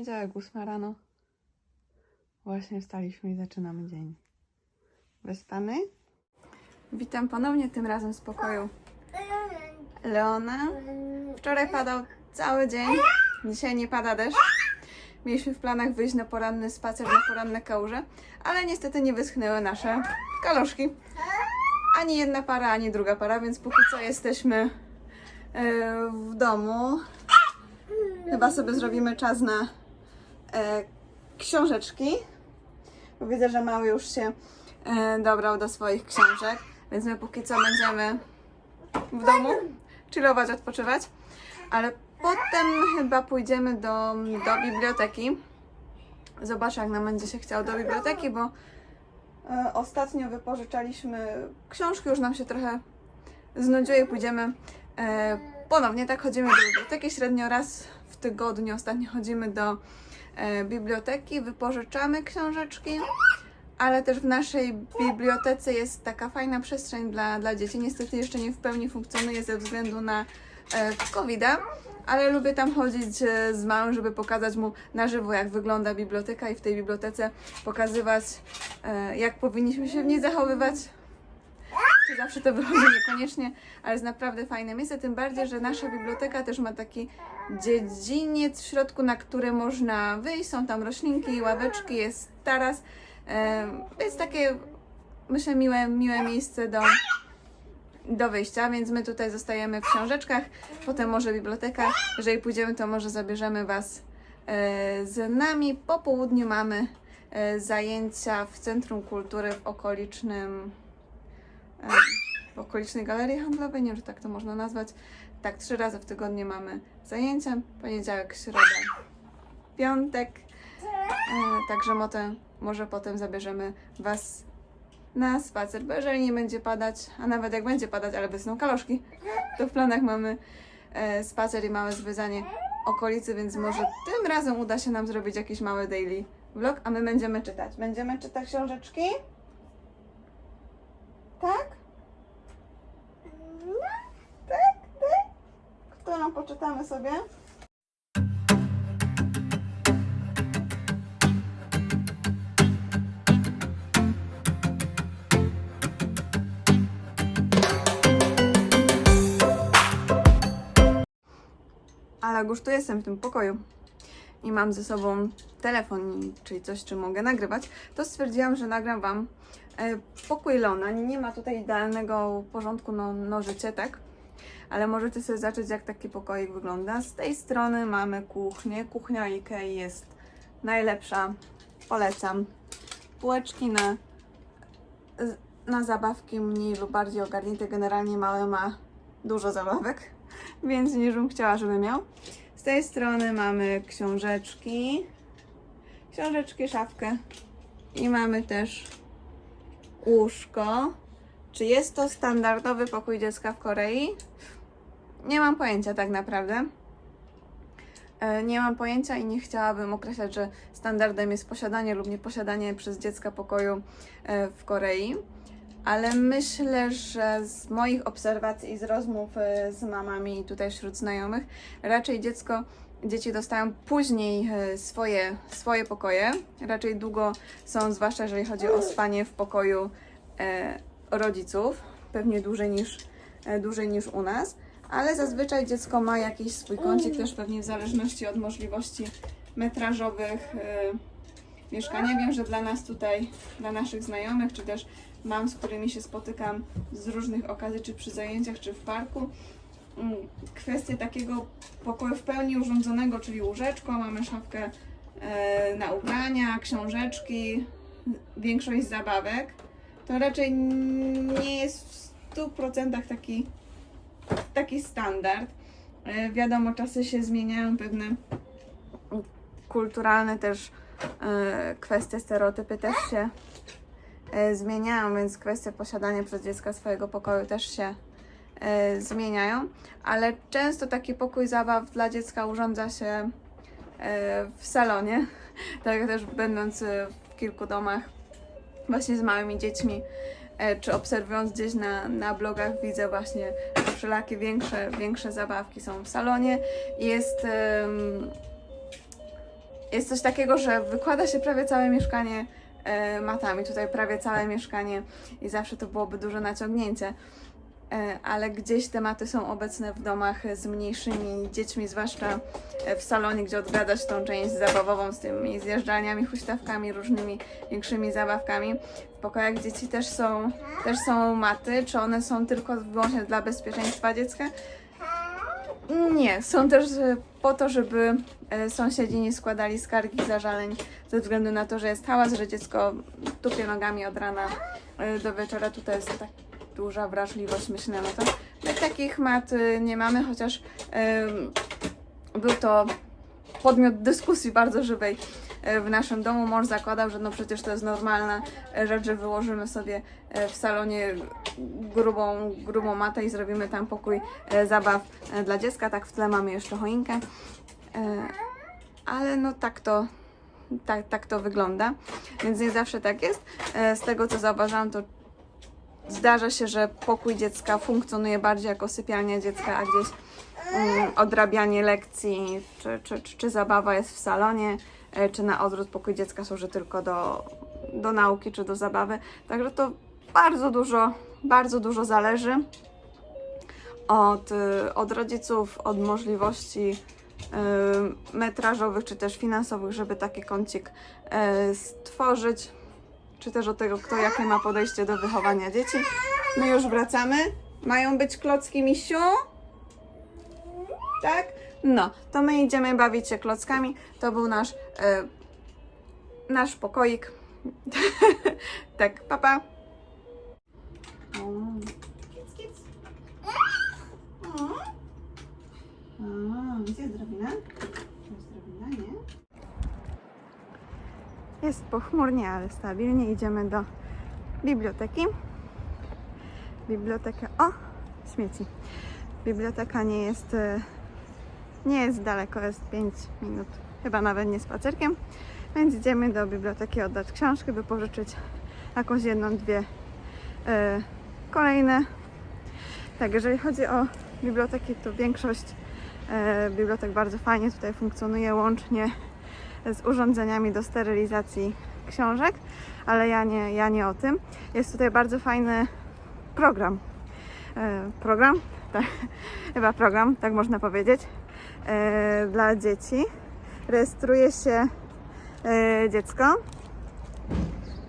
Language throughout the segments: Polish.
Poniedziałek, 8 rano. Właśnie wstaliśmy i zaczynamy dzień. Wyspany? Witam ponownie, tym razem z pokoju Leona. Wczoraj padał cały dzień, dzisiaj nie pada deszcz. Mieliśmy w planach wyjść na poranny spacer, na poranne kałuże, ale niestety nie wyschnęły nasze kaloszki. Ani jedna para, ani druga para, więc póki co jesteśmy e, w domu. Chyba sobie zrobimy czas na książeczki. Bo widzę, że mały już się e, dobrał do swoich książek, więc my póki co będziemy w domu chillować, odpoczywać. Ale potem chyba pójdziemy do, do biblioteki. Zobaczę, jak nam będzie się chciało do biblioteki, bo e, ostatnio wypożyczaliśmy książki, już nam się trochę znudziło i pójdziemy e, ponownie. Tak chodzimy do biblioteki średnio raz w tygodniu. Ostatnio chodzimy do e, biblioteki, wypożyczamy książeczki, ale też w naszej bibliotece jest taka fajna przestrzeń dla, dla dzieci. Niestety jeszcze nie w pełni funkcjonuje ze względu na e, covid ale lubię tam chodzić e, z małym, żeby pokazać mu na żywo, jak wygląda biblioteka i w tej bibliotece pokazywać, e, jak powinniśmy się w niej zachowywać. Czy zawsze to wychodzi niekoniecznie, ale jest naprawdę fajne miejsce, tym bardziej, że nasza biblioteka też ma taki dziedziniec w środku, na który można wyjść, są tam roślinki, ławeczki, jest taras, jest takie, myślę, miłe, miłe miejsce do, do wyjścia, więc my tutaj zostajemy w książeczkach, potem może biblioteka, jeżeli pójdziemy, to może zabierzemy Was e, z nami. Po południu mamy e, zajęcia w Centrum Kultury w okolicznym w okolicznej galerii handlowej, nie wiem, czy tak to można nazwać. Tak, trzy razy w tygodniu mamy zajęcia, poniedziałek, środa, piątek. E, także motem, może potem zabierzemy Was na spacer, bo jeżeli nie będzie padać, a nawet jak będzie padać, ale wysną kaloszki, to w planach mamy e, spacer i małe zwiedzanie okolicy, więc może tym razem uda się nam zrobić jakiś mały daily vlog, a my będziemy czytać. Będziemy czytać książeczki? Tak? Tak, tak. Którą poczytamy sobie? Ale już tu jestem w tym pokoju i mam ze sobą telefon, czyli coś, czym mogę nagrywać, to stwierdziłam, że nagram Wam pokój Lona. Nie ma tutaj idealnego porządku no, nożycie, tak? Ale możecie sobie zacząć, jak taki pokoik wygląda. Z tej strony mamy kuchnię. Kuchnia Ikei jest najlepsza. Polecam. Półeczki na, na zabawki mniej lub bardziej ogarnięte. Generalnie mały ma dużo zabawek, więc niż bym chciała, żeby miał. Z tej strony mamy książeczki. Książeczki, szafkę. I mamy też łóżko. Czy jest to standardowy pokój dziecka w Korei? Nie mam pojęcia tak naprawdę. E, Nie mam pojęcia i nie chciałabym określać, że standardem jest posiadanie lub nieposiadanie przez dziecka pokoju e, w Korei. Ale myślę, że z moich obserwacji i z rozmów e, z mamami tutaj wśród znajomych, raczej dziecko, dzieci dostają później e, swoje, swoje pokoje. Raczej długo są, zwłaszcza jeżeli chodzi o spanie w pokoju e, rodziców, pewnie dłużej niż, e, dłużej niż u nas. Ale zazwyczaj dziecko ma jakiś swój kącik, też pewnie w zależności od możliwości metrażowych mieszkania. Wiem, że dla nas tutaj, dla naszych znajomych, czy też mam, z którymi się spotykam z różnych okazji, czy przy zajęciach, czy w parku, mm, kwestie takiego pokoju w pełni urządzonego, czyli łóżeczko, mamy szafkę e, na ubrania, książeczki, większość zabawek, to raczej nie jest w 100% taki, taki standard. E, wiadomo, czasy się zmieniają, pewne kulturalne też e, kwestie, stereotypy też się zmieniają, więc kwestie posiadania przez dziecka swojego pokoju też się e, zmieniają, ale często taki pokój zabaw dla dziecka urządza się e, w salonie, tak też będąc e, w kilku domach właśnie z małymi dziećmi, czy obserwując gdzieś na, na blogach widzę właśnie, że wszelakie większe, większe zabawki są w salonie. Jest jest coś takiego, że wykłada się prawie całe mieszkanie matami, tutaj prawie całe mieszkanie i zawsze to byłoby duże naciągnięcie. E, ale gdzieś te maty są obecne w domach z mniejszymi dziećmi, zwłaszcza e, w salonie, gdzie odgadać tą część zabawową z tymi zjeżdżalniami, huśtawkami, różnymi większymi zabawkami. W pokojach dzieci też są, też są maty, czy one są tylko wyłącznie dla bezpieczeństwa dziecka? Nie, są też e, po to, żeby sąsiedzi nie składali skargi, zażaleń ze względu na to, że jest hałas, że dziecko tupie nogami od rana do wieczora. Tutaj jest tak duża wrażliwość, myślę na to. My takich mat e, nie mamy, chociaż był to podmiot dyskusji bardzo żywej e, w naszym domu. Mąż zakładał, że no przecież to jest normalna e, rzecz, że wyłożymy sobie e, w salonie grubą, grubą matę i zrobimy tam pokój zabaw dla dziecka. Tak w tle mamy jeszcze choinkę. Ale no tak to, tak, tak to wygląda. Więc nie zawsze tak jest. Z tego co zauważam, to zdarza się, że pokój dziecka funkcjonuje bardziej jako sypialnia dziecka, a gdzieś mm, odrabianie lekcji czy, czy, czy, czy zabawa jest w salonie, e, czy na odwrót pokój dziecka służy tylko do, do nauki czy do zabawy. Także to bardzo dużo, bardzo dużo zależy od, y, od rodziców, od możliwości y, metrażowych czy też finansowych, żeby taki kącik stworzyć, czy też od tego, kto jakie ma podejście do wychowania dzieci. My już wracamy. Mają być klocki, misiu? Tak? No, to my idziemy bawić się klockami. To był nasz, e, nasz pokoik. tak, papa. Kic, kic. O. O, Gdzie jest drabina? Jest drabina, nie? Jest pochmurnie, ale stabilnie. Idziemy do biblioteki. Biblioteka. O! Śmieci. Biblioteka nie jest, e, nie jest daleko, jest 5 minut, chyba nawet nie spacerkiem. Więc idziemy do biblioteki oddać książki, by pożyczyć jakąś jedną, dwie e, kolejne. Tak, jeżeli chodzi o biblioteki, to większość e, bibliotek bardzo fajnie tutaj funkcjonuje, łącznie z urządzeniami do sterylizacji książek, ale ja nie, ja nie o tym. Jest tutaj bardzo fajny program. E, program? Tak, chyba program, tak można powiedzieć, e, dla dzieci. Rejestruje się e, dziecko.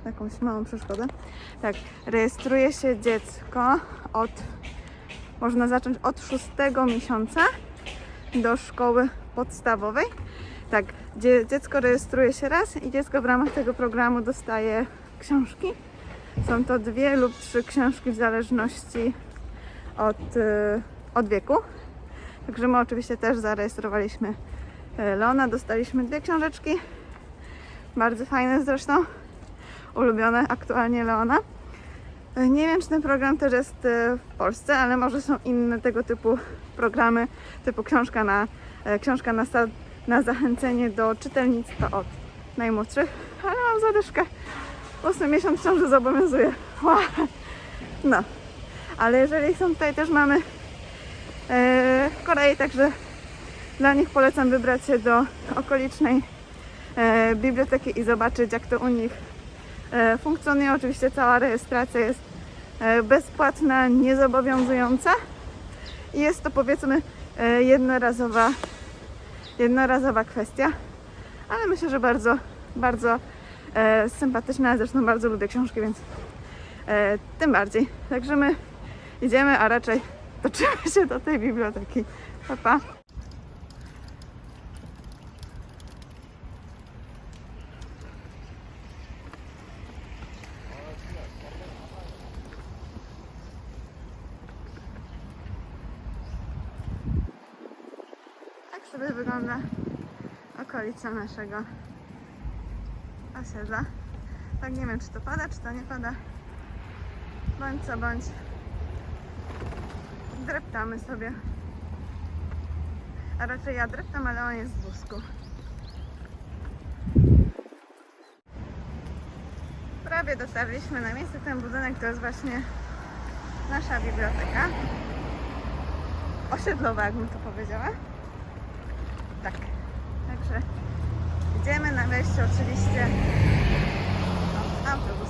Jakąś małą przeszkodę. Tak, rejestruje się dziecko od, można zacząć od szóstego miesiąca do szkoły podstawowej. Tak, dzie- dziecko rejestruje się raz i dziecko w ramach tego programu dostaje książki. Są to dwie lub trzy książki w zależności od, y, od wieku. Także my oczywiście też zarejestrowaliśmy e, Leona, dostaliśmy dwie książeczki. Bardzo fajne zresztą. Ulubione aktualnie Leona. E, Nie wiem, czy ten program też jest w Polsce, ale może są inne tego typu programy, typu książka na, książka na, sta- na zachęcenie do czytelnictwa od najmłodszych. Ale mam zadyszkę. Ósmy miesiąc ciąży zobowiązuje. No, ale jeżeli są tutaj też mamy e, Korei, także dla nich polecam wybrać się do okolicznej e, biblioteki i zobaczyć jak to u nich e, funkcjonuje. Oczywiście cała rejestracja jest bezpłatna, niezobowiązująca i jest to powiedzmy jednorazowa, jednorazowa kwestia, ale myślę, że bardzo, bardzo e, sympatyczna, zresztą bardzo lubię książki, więc e, tym bardziej. Także my idziemy, a raczej toczymy się do tej biblioteki. Pa, pa. Tak sobie wygląda naszego osiedla. Tak nie wiem, czy to pada, czy to nie pada. Bądź co bądź. Dreptamy sobie. A raczej ja dreptam, ale on jest w wózku. Prawie dotarliśmy na miejsce. Ten budynek to jest właśnie nasza biblioteka. Osiedlowa, jakbym to powiedziała. Tak. Także Idziemy na wejściu oczywiście. O, autobus.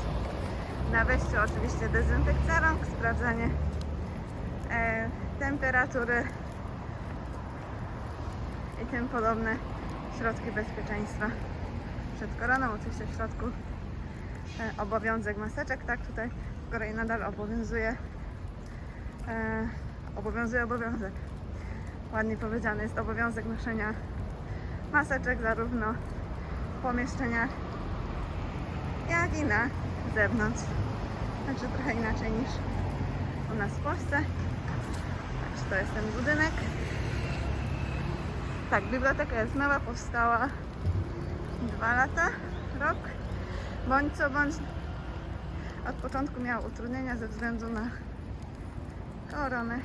Na wejściu oczywiście dezynfekcja rąk, sprawdzanie e, temperatury i tym podobne środki bezpieczeństwa przed koroną. Oczywiście w środku e, obowiązek maseczek, tak tutaj w Korei nadal obowiązuje e, obowiązuje obowiązek. Ładnie powiedziane jest obowiązek noszenia maseczek zarówno pomieszczeniach, jak i na zewnątrz. Także trochę inaczej niż u nas w Polsce. Także to jest ten budynek. Tak, biblioteka jest nowa, powstała dwa lata, rok. Bądź co bądź od początku miała utrudnienia ze względu na koronę.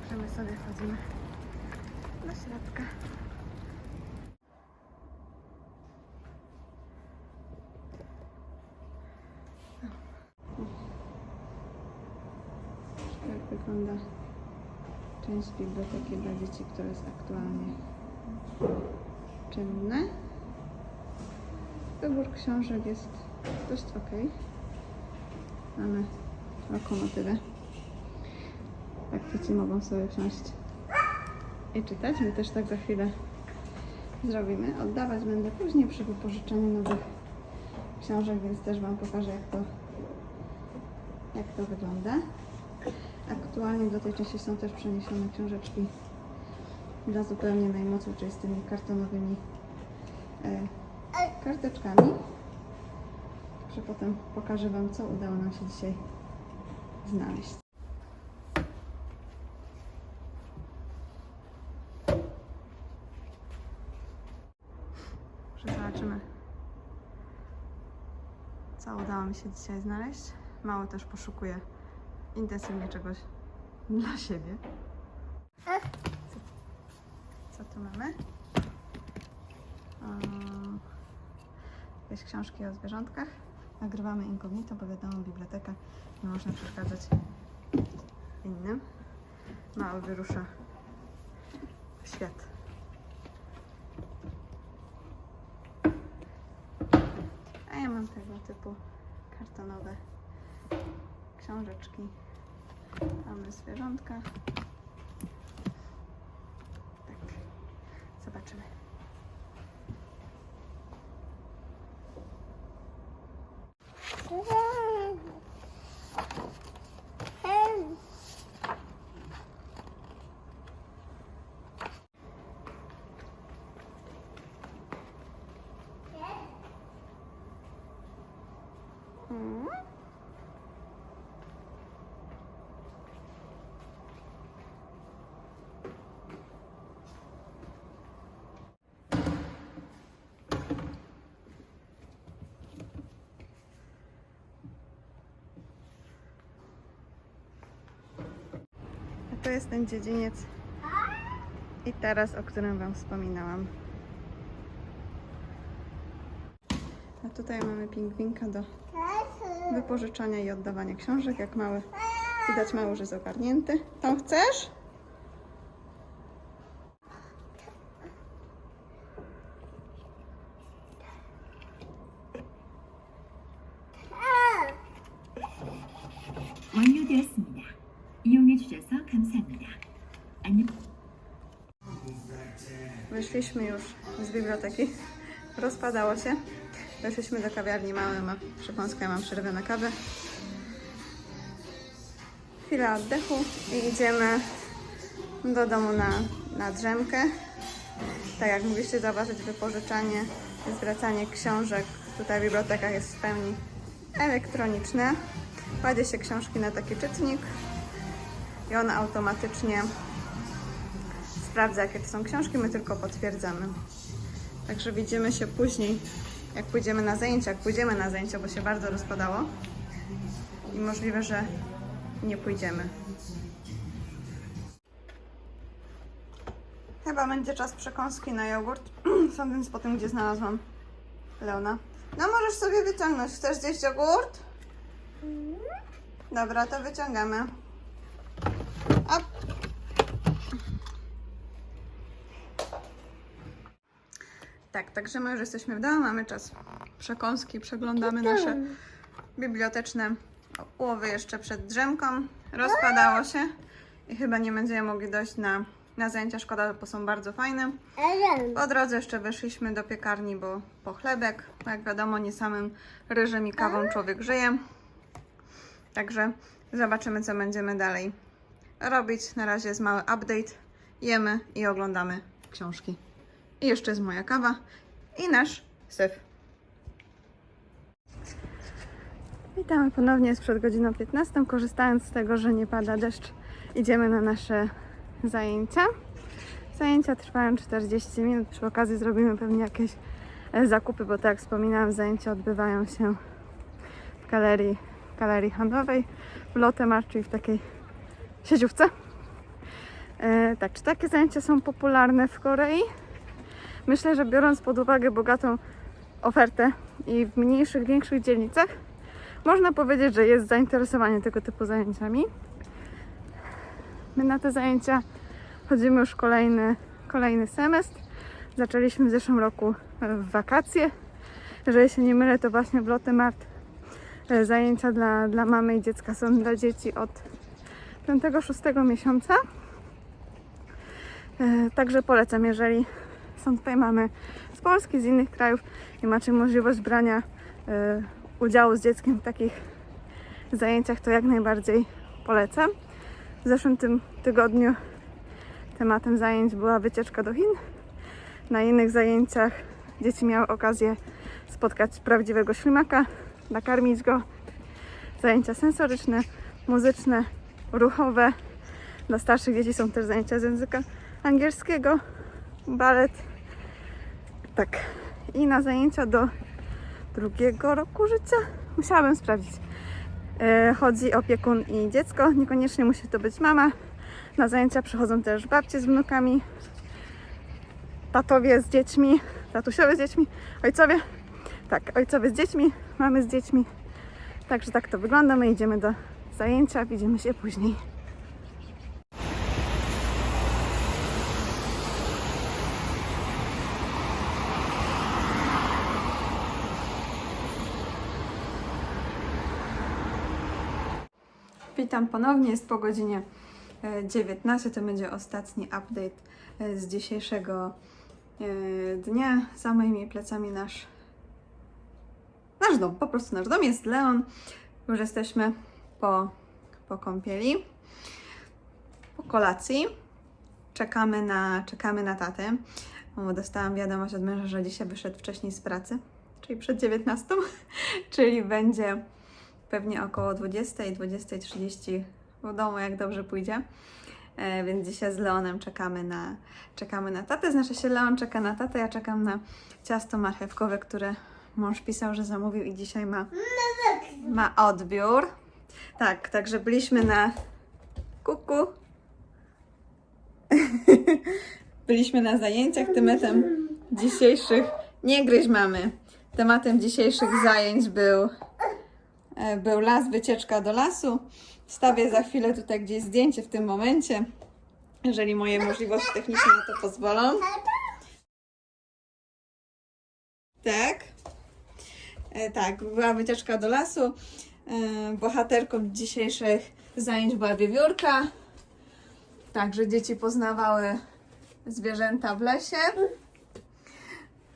Także my sobie wchodzimy do środka. Tak wygląda część biblioteki dla dzieci, która jest aktualnie czynna. Wybór książek jest dość ok. Mamy lokomotywę. Tak dzieci mogą sobie wsiąść i czytać. My też tak za chwilę zrobimy. Oddawać będę później przy wypożyczeniu nowych książek, więc też Wam pokażę jak to, jak to wygląda. Aktualnie do tej części są też przeniesione książeczki dla zupełnie najmocniej, z tymi kartonowymi e, karteczkami. Także potem pokażę Wam, co udało nam się dzisiaj znaleźć. Zobaczymy, co udało mi się dzisiaj znaleźć. Mało też poszukuję intensywnie czegoś dla siebie. Co, tu mamy? Um, jakieś książki o zwierzątkach. Nagrywamy incognito, bo wiadomo, biblioteka nie można przeszkadzać innym. Mały wyrusza w świat. A ja mam tego typu kartonowe książeczki. Mamy zwierzątka. Tak. Zobaczymy. To jest ten dziedziniec i teraz, o którym Wam wspominałam. A tutaj mamy pingwinka do wypożyczania i oddawania książek. Jak mały, widać mały już jest ogarnięty. Tą chcesz? Wyszliśmy już z biblioteki. Rozpadało się. Weszliśmy do kawiarni. Mamy ma przekąskę, ja mam przerwę na kawę. Chwila oddechu i idziemy do domu na, na drzemkę. Tak jak mogliście zauważyć, wypożyczanie, zwracanie książek tutaj w bibliotekach jest w pełni elektroniczne. Kładzie się książki na taki czytnik i on automatycznie sprawdza, jakie to są książki, my tylko potwierdzamy. Także widzimy się później, jak pójdziemy na zajęcia, jak pójdziemy na zajęcia, bo się bardzo rozpadało i możliwe, że nie pójdziemy. Chyba będzie czas przekąski na jogurt, sądząc po tym, gdzie znalazłam Leona. No możesz sobie wyciągnąć. Chcesz zjeść jogurt? Dobra, to wyciągamy. Tak, także my już jesteśmy w domu, mamy czas przekąski, przeglądamy nasze biblioteczne łowy jeszcze przed drzemką. Rozpadało się i chyba nie będziemy mogli dojść na, na zajęcia. Szkoda, bo są bardzo fajne. Po drodze jeszcze weszliśmy do piekarni, bo po chlebek. Bo Jak wiadomo, nie samym ryżem i kawą człowiek żyje. Także zobaczymy, co będziemy dalej robić. Na razie jest mały update. Jemy i oglądamy książki. I jeszcze jest moja kawa i nasz syf. Witamy ponownie, jest przed godziną 15. Korzystając z tego, że nie pada deszcz, idziemy na nasze zajęcia. Zajęcia trwają 40 minut. Przy okazji zrobimy pewnie jakieś e, zakupy, bo tak jak wspominałam, zajęcia odbywają się w galerii, galerii handlowej w Lotte czyli w takiej sieciówce. E, tak, czy takie zajęcia są popularne w Korei? Myślę, że biorąc pod uwagę bogatą ofertę i w mniejszych, większych dzielnicach, można powiedzieć, że jest zainteresowanie tego typu zajęciami. My na te zajęcia chodzimy już kolejny, kolejny semestr. Zaczęliśmy w zeszłym roku e, w wakacje. Jeżeli się nie mylę, to właśnie w Lotte Mart e, zajęcia dla, dla mamy i dziecka są dla dzieci od 5-6 miesiąca. E, Także polecam, jeżeli są tutaj mamy z Polski, z innych krajów i macie możliwość brania e, udziału z dzieckiem w takich zajęciach, to jak najbardziej polecam. W zeszłym tym tygodniu tematem zajęć była wycieczka do Chin. Na innych zajęciach dzieci miały okazję spotkać prawdziwego ślimaka, nakarmić go. Zajęcia sensoryczne, muzyczne, ruchowe. Dla starszych dzieci są też zajęcia z języka angielskiego, balet. Tak. I na zajęcia do drugiego roku życia musiałabym sprawdzić. E, chodzi opiekun i dziecko. Niekoniecznie musi to być mama. Na zajęcia przychodzą też babcie z wnukami, tatowie z dziećmi, tatusiowie z dziećmi, ojcowie. Tak, ojcowie z dziećmi, mamy z dziećmi. Także tak to wygląda. My idziemy do zajęcia, widzimy się później. Witam ponownie, jest po godzinie e, 19, to będzie ostatni update e, z dzisiejszego e, dnia. Za moimi plecami nasz, nasz dom, po prostu nasz dom jest Leon. Już jesteśmy po, po kąpieli, po kolacji. Czekamy na, czekamy na tatę. Dostałam wiadomość od męża, że dzisiaj wyszedł wcześniej z pracy, czyli przed 19, czyli będzie pewnie około 20, 20.30 w domu, jak dobrze pójdzie. E, więc dzisiaj z Leonem czekamy na, czekamy na tatę. Znaczy się Leon czeka na tatę, ja czekam na ciasto marchewkowe, które mąż pisał, że zamówił i dzisiaj ma, ma odbiór. Tak, także byliśmy na kuku. byliśmy na zajęciach tematem dzisiejszych. Nie gryź mamy. Tematem dzisiejszych zajęć był był las, wycieczka do lasu. Wstawię za chwilę tutaj gdzieś zdjęcie w tym momencie, jeżeli moje możliwości techniczne na to pozwolą. Tak. E, Tak, była wycieczka do lasu. E, Bohaterką dzisiejszych zajęć była wiewiórka. Także dzieci poznawały zwierzęta w lesie.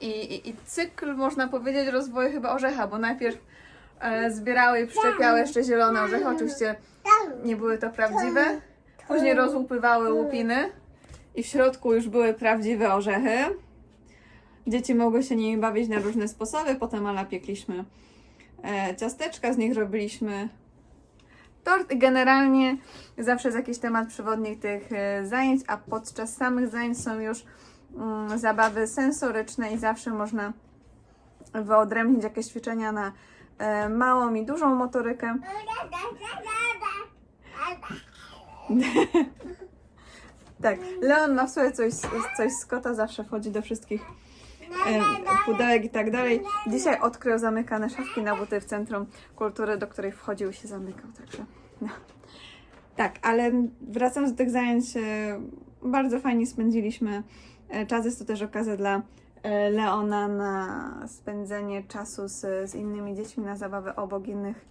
I, i, I cykl, można powiedzieć, rozwoju chyba orzecha, bo najpierw e, zbierały i przyczepiały jeszcze zielone orzechy. Oczywiście nie były to prawdziwe. Później rozłupywały łupiny i w środku już były prawdziwe orzechy. Dzieci mogły się nimi bawić na różne sposoby. Potem ala piekliśmy e, ciasteczka, z nich robiliśmy tort. Generalnie zawsze jest jakiś temat przewodnik tych e, zajęć, a podczas samych zajęć są już mm, zabawy sensoryczne i zawsze można wyodrębnić jakieś ćwiczenia na małą i dużą motorykę. Tak, Leon ma w sobie coś, coś z kota, zawsze wchodzi do wszystkich e, pudełek i tak dalej. Dzisiaj odkrył zamykane szafki na buty w Centrum Kultury, do której wchodził się zamykał, także no. Tak, ale wracając do tych zajęć, e, bardzo fajnie spędziliśmy e, czas. Jest to też okazja dla e, Leona na spędzenie czasu z, z innymi dziećmi, na zabawę obok innych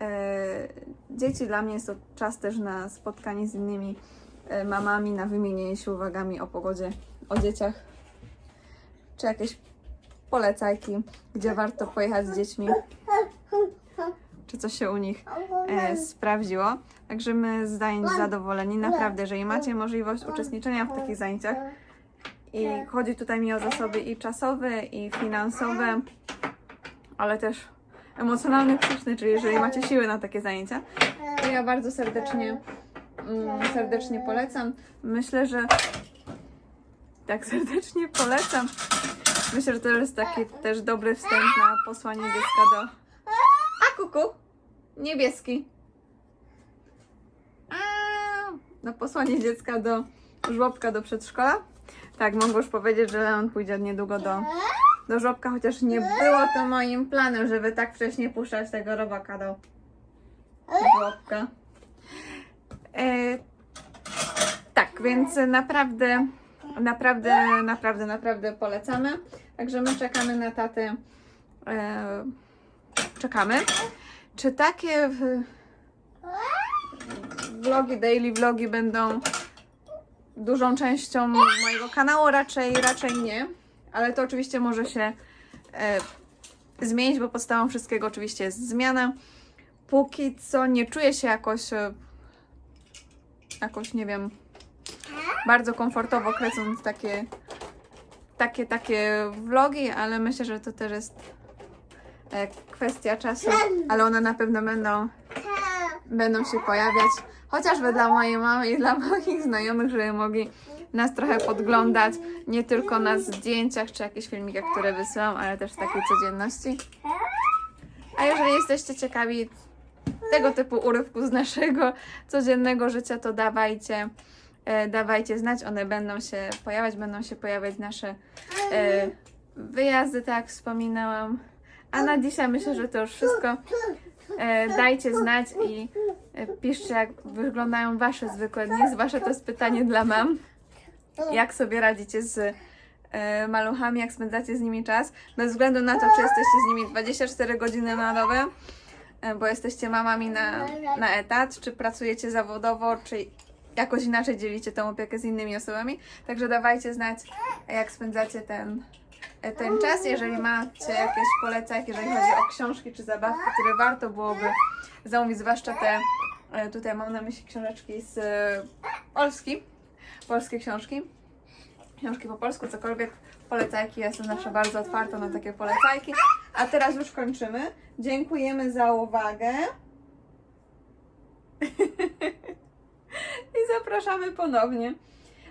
e, dzieci. Dla mnie jest to czas też na spotkanie z innymi e, mamami, na wymienienie się uwagami o pogodzie, o dzieciach, czy jakieś polecajki, gdzie warto pojechać z dziećmi, czy coś się u nich e, sprawdziło. Także my z zajęć zadowoleni. Naprawdę, jeżeli macie możliwość uczestniczenia w takich zajęciach i chodzi tutaj mi o zasoby i czasowe, i finansowe, ale też emocjonalne, psychiczne, czyli jeżeli macie siły na takie zajęcia, to ja bardzo serdecznie, mm, serdecznie polecam. Myślę, że tak serdecznie polecam. Myślę, że to jest taki też dobry wstęp na posłanie dziecka do... A kuku! Niebieski. A, na posłanie dziecka do żłobka do przedszkola. Tak, mogę już powiedzieć, że Leon pójdzie niedługo do, do żłobka, chociaż nie było to moim planem, żeby tak wcześnie puszczać tego robaka do żłobka. E, tak, więc naprawdę, naprawdę, naprawdę, naprawdę polecamy. Także my czekamy na tatę. E, czekamy. Czy takie vlogi, daily vlogi będą dużą częścią mojego kanału? Raczej, raczej nie. Ale to oczywiście może się e, zmienić, bo podstawą wszystkiego oczywiście jest zmiana. Póki co nie czuję się jakoś, e, jakoś nie wiem, bardzo komfortowo kręcąc takie, takie, takie vlogi, ale myślę, że to też jest e, kwestia czasu, ale one na pewno będą, będą się pojawiać, chociażby dla mojej mamy i dla moich znajomych, żeby mogli nas trochę podglądać, nie tylko na zdjęciach czy jakichś filmikach, które wysyłam, ale też w takiej codzienności. A jeżeli jesteście ciekawi tego typu urywków z naszego codziennego życia, to dawajcie, e, dawajcie znać. One będą się pojawiać, będą się pojawiać nasze e, wyjazdy, tak jak wspominałam. A na dzisiaj myślę, że to już wszystko. E, dajcie znać i e, piszcie, jak wyglądają Wasze zwykłe dni. Zwłaszcza to jest pytanie dla mam. Jak sobie radzicie z e, maluchami, jak spędzacie z nimi czas? Bez względu na to, czy jesteście z nimi 24 godziny na dobę, bo jesteście mamami na, na etat, czy pracujecie zawodowo, czy jakoś inaczej dzielicie tą opiekę z innymi osobami. Także dawajcie znać, jak spędzacie ten, ten czas. Jeżeli macie jakieś polecajki, jeżeli chodzi o książki czy zabawki, które warto byłoby zamówić, zwłaszcza te, e, tutaj mam na myśli książeczki z e, Polski, polskie książki, książki po polsku, cokolwiek, polecajki, ja jestem zawsze bardzo otwarta na takie polecajki. A teraz już kończymy. Dziękujemy za uwagę. I zapraszamy ponownie.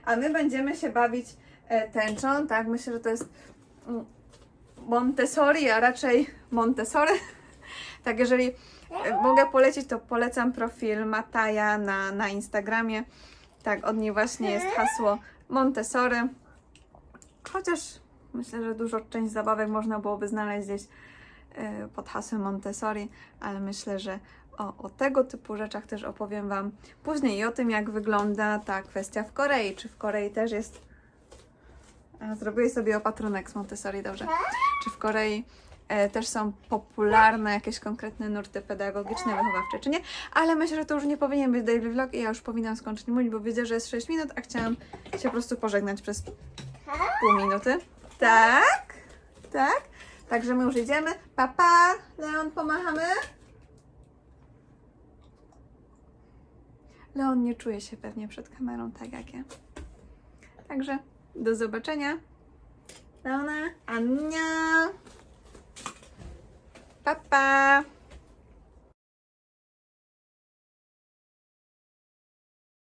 A my będziemy się bawić e, tęczą, tak? Myślę, że to jest Montessori, a raczej Montessori. tak, jeżeli mogę polecić, to polecam profil Mataja na, na Instagramie. Tak, od niej właśnie jest hasło Montessori. Chociaż myślę, że dużo część zabawek można byłoby znaleźć gdzieś e, pod hasłem Montessori, ale myślę, że o, o tego typu rzeczach też opowiem Wam później i o tym, jak wygląda ta kwestia w Korei. Czy w Korei też jest. Zrobiłeś sobie opatrunek z Montessori, dobrze. Czy w Korei e, też są popularne jakieś konkretne nurty pedagogiczne, wychowawcze, czy nie? Ale myślę, że to już nie powinien być daily vlog i ja już powinnam skończyć mówić, bo widzę, że jest 6 minut, a chciałam się po prostu pożegnać przez pół minuty. Tak, tak. Także my już idziemy. Papa, pa. Leon, pomachamy. Leon nie czuje się pewnie przed kamerą tak jak ja. Także do zobaczenia. Leona, Ania. Pa, pa.